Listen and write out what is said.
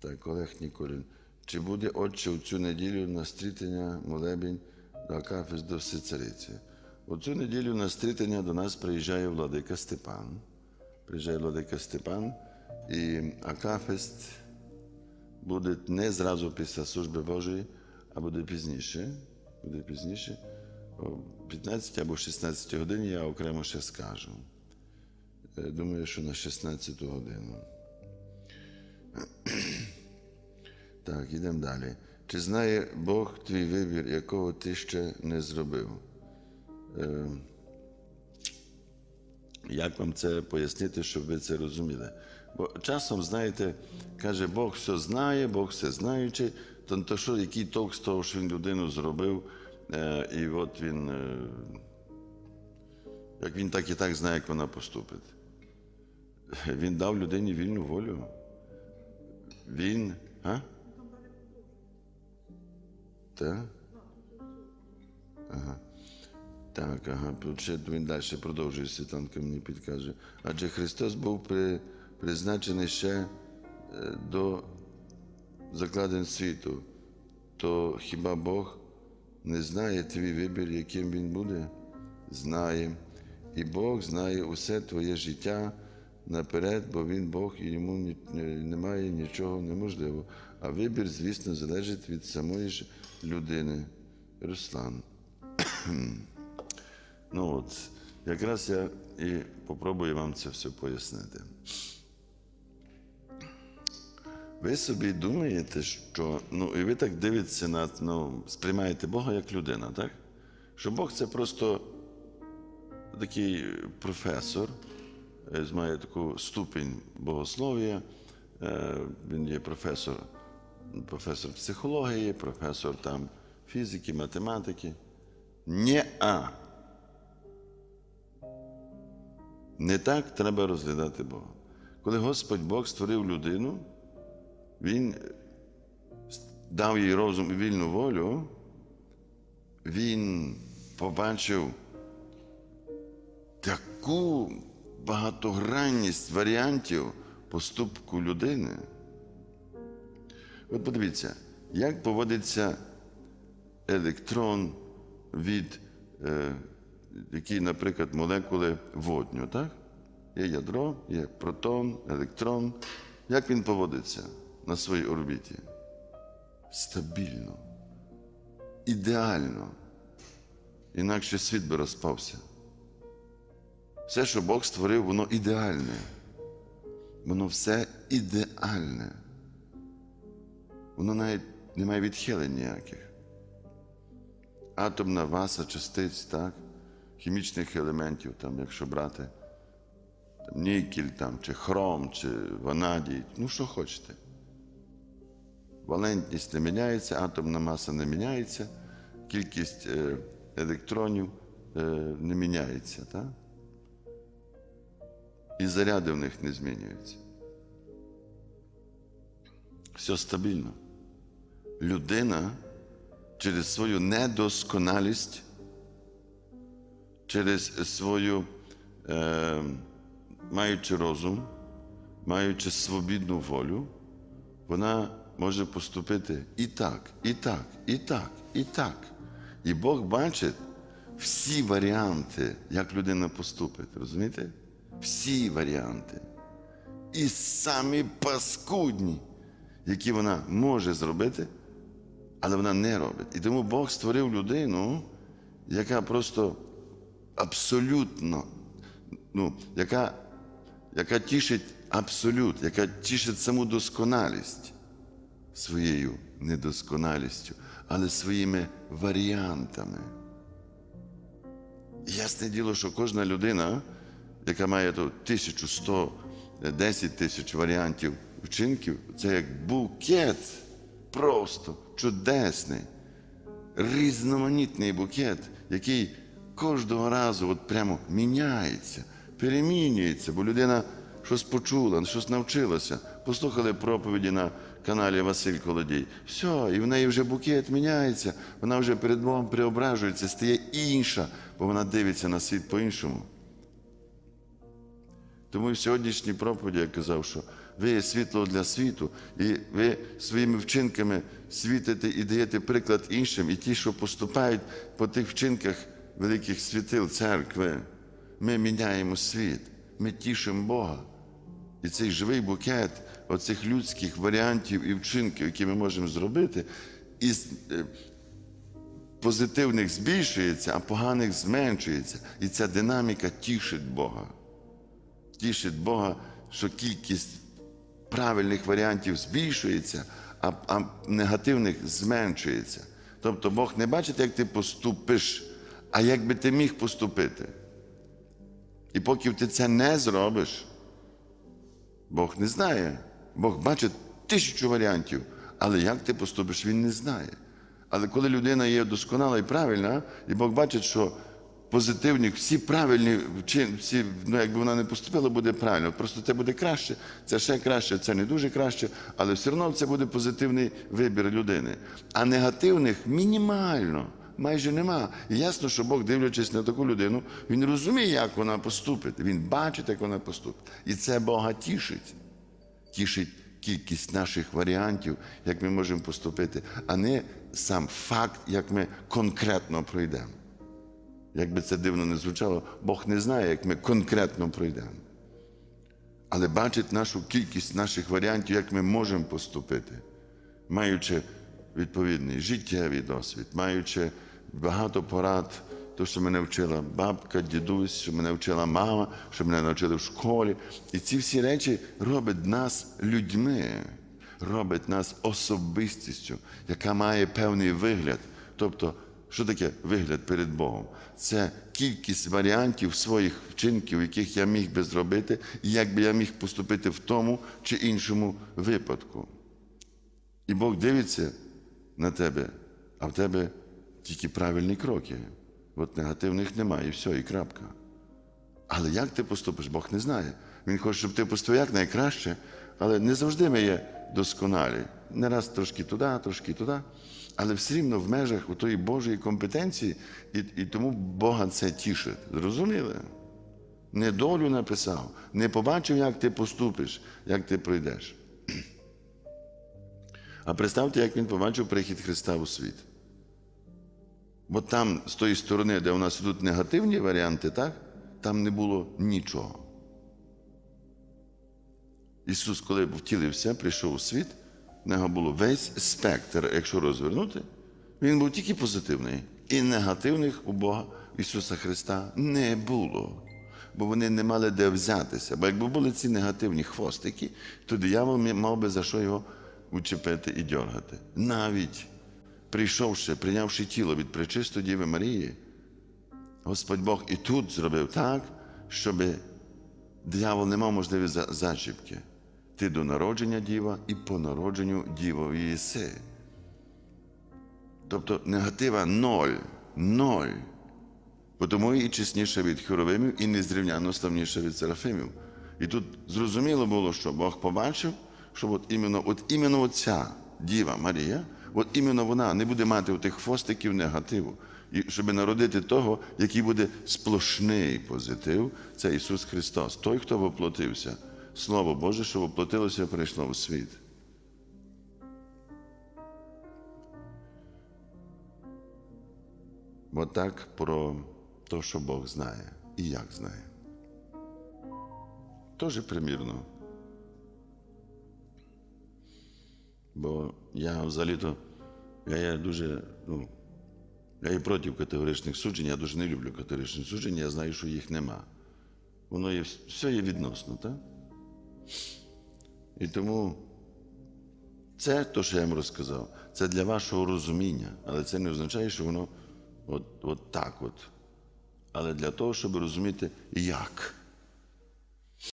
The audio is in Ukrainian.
Так, Олег Ніколін. Чи буде отче у цю неділю на стрітення молебень до Акафіс до Всецариці? У цю неділю на стрітення до нас приїжджає владика Степан. Приїжджає владика Степан, і Акафест буде не зразу після служби Божої, а буде пізніше. Буде пізніше. О 15 або 16 годині я окремо ще скажу. Е, Думаю, що на 16 годину. Так, ідемо далі. Чи знає Бог твій вибір, якого ти ще не зробив? Е, як вам це пояснити, щоб ви це розуміли? Бо часом, знаєте, каже, Бог все знає, Бог все знаючий, то, то що, який толк з того, що він людину зробив, е, і от він, е, як він так і так знає, як вона поступить. Він дав людині вільну волю. Він. А? Так? Ага. Так, ага. Він далі продовжує світанка мені підкаже. Адже Христос був при, призначений ще е, до закладень світу. То хіба Бог не знає твій вибір, яким він буде? Знає. І Бог знає усе твоє життя наперед, бо він Бог і йому немає нічого неможливого. А вибір, звісно, залежить від самої ж людини. Руслан. ну от, якраз я і попробую вам це все пояснити. Ви собі думаєте, що ну, і ви так дивитеся на ну, сприймаєте Бога як людина, так? Що Бог це просто такий професор, має таку ступінь богослов'я. е, Він є професор, професор психології, професор там фізики, математики. Ні-а. Не так треба розглядати Бога. Коли Господь Бог створив людину, Він дав їй розум і вільну волю, він побачив таку багатогранність варіантів поступку людини. От подивіться, як поводиться електрон від, е, які, наприклад, молекули водню, так? Є ядро, є протон, електрон. Як він поводиться на своїй орбіті? Стабільно, ідеально. Інакше світ би розпався. Все, що Бог створив, воно ідеальне. Воно все ідеальне. Воно навіть не має відхилень ніяких. Атомна маса частиць, так? хімічних елементів, там, якщо брати там, нікель, там, чи хром, чи ванадій, ну що хочете. Валентність не міняється, атомна маса не міняється, кількість е, електронів е, не міняється. Так? І заряди в них не змінюються. Все стабільно. Людина через свою недосконалість, через свою, е, маючи розум, маючи свобідну волю, вона може поступити і так, і так, і так, і так. І Бог бачить всі варіанти, як людина поступить. Розумієте? Всі варіанти. І самі паскудні, які вона може зробити, але вона не робить. І тому Бог створив людину, яка просто абсолютно, ну, яка, яка тішить абсолют, яка тішить саму досконалість своєю недосконалістю, але своїми варіантами. Ясне діло, що кожна людина, яка має то 1110 тисяч варіантів вчинків, це як букет просто чудесний, різноманітний букет, який кожного разу от прямо міняється, перемінюється, бо людина щось почула, щось навчилася. Послухали проповіді на каналі Василь Колодій. Все, і в неї вже букет міняється, вона вже перед Богом преображується, стає інша, бо вона дивиться на світ по-іншому. Тому і в сьогоднішній проповіді я казав, що ви є світло для світу, і ви своїми вчинками світите і даєте приклад іншим, і ті, що поступають по тих вчинках великих світил церкви, ми міняємо світ, ми тішимо Бога. І цей живий букет оцих людських варіантів і вчинків, які ми можемо зробити, із е, позитивних збільшується, а поганих зменшується. І ця динаміка тішить Бога. Тішить Бога, що кількість правильних варіантів збільшується, а, а негативних зменшується. Тобто Бог не бачить, як ти поступиш, а як би ти міг поступити. І поки ти це не зробиш, Бог не знає. Бог бачить тисячу варіантів, але як ти поступиш, він не знає. Але коли людина є досконала і правильна, і Бог бачить, що позитивні, всі правильні всі, ну якби вона не поступила, буде правильно. Просто це буде краще, це ще краще, це не дуже краще, але все одно це буде позитивний вибір людини. А негативних мінімально. Майже нема. І ясно, що Бог, дивлячись на таку людину, він розуміє, як вона поступить. Він бачить, як вона поступить. І це Бога тішить. Тішить кількість наших варіантів, як ми можемо поступити, а не сам факт, як ми конкретно пройдемо. Як би це дивно не звучало, Бог не знає, як ми конкретно пройдемо. Але бачить нашу кількість наших варіантів, як ми можемо поступити, маючи відповідний життєвий досвід, маючи багато порад, то, що мене вчила бабка, дідусь, що мене вчила мама, що мене навчили в школі. І ці всі речі роблять нас людьми, робить нас особистістю, яка має певний вигляд. Тобто, що таке вигляд перед Богом? Це кількість варіантів своїх вчинків, яких я міг би зробити, і як би я міг поступити в тому чи іншому випадку. І Бог дивиться на тебе, а в тебе тільки правильні кроки. От негативних немає, і все, і крапка. Але як ти поступиш, Бог не знає. Він хоче, щоб ти поступив як найкраще, але не завжди ми є досконалі. Не раз трошки туди, трошки туди. Але все рівно в межах тої Божої компетенції, і, і тому Бога це тішить. Зрозуміли? Не долю написав, не побачив, як ти поступиш, як ти пройдеш. А представте, як він побачив прихід Христа у світ. Бо там, з тої сторони, де у нас йдуть негативні варіанти, так, там не було нічого. Ісус, коли втілився, прийшов у світ, нього було весь спектр, якщо розвернути, він був тільки позитивний. І негативних у Бога Ісуса Христа не було. Бо вони не мали де взятися. Бо якби були ці негативні хвостики, то диявол мав би за що його учепити і дьоргати. Навіть прийшовши, прийнявши тіло від пречистої Діви Марії, Господь Бог і тут зробив так, щоб диявол не мав можливості за- зачіпки. Ти до народження діва і по народженню дівові єси. Тобто негатива ноль. Ноль. Тому і чесніше від херовимів, і незрівняно славніше від серафимів. І тут зрозуміло було, що Бог побачив, що от іменно, от іменно ця Діва Марія, от іменно вона не буде мати тих хвостиків негативу. І щоб народити того, який буде сплошний позитив, це Ісус Христос, той, хто воплотився. Слово Боже, що воплотилося, прийшло у світ. Бо так про те, що Бог знає і як знає. Тоже примірно. Бо я взагалі-то я є дуже, ну, я є проти категоричних суджень, я дуже не люблю категоричних суджень, я знаю, що їх нема. Воно є, все є відносно, так? І тому це, то, що я вам розказав, це для вашого розуміння, але це не означає, що воно от, от так от. Але для того, щоб розуміти, як.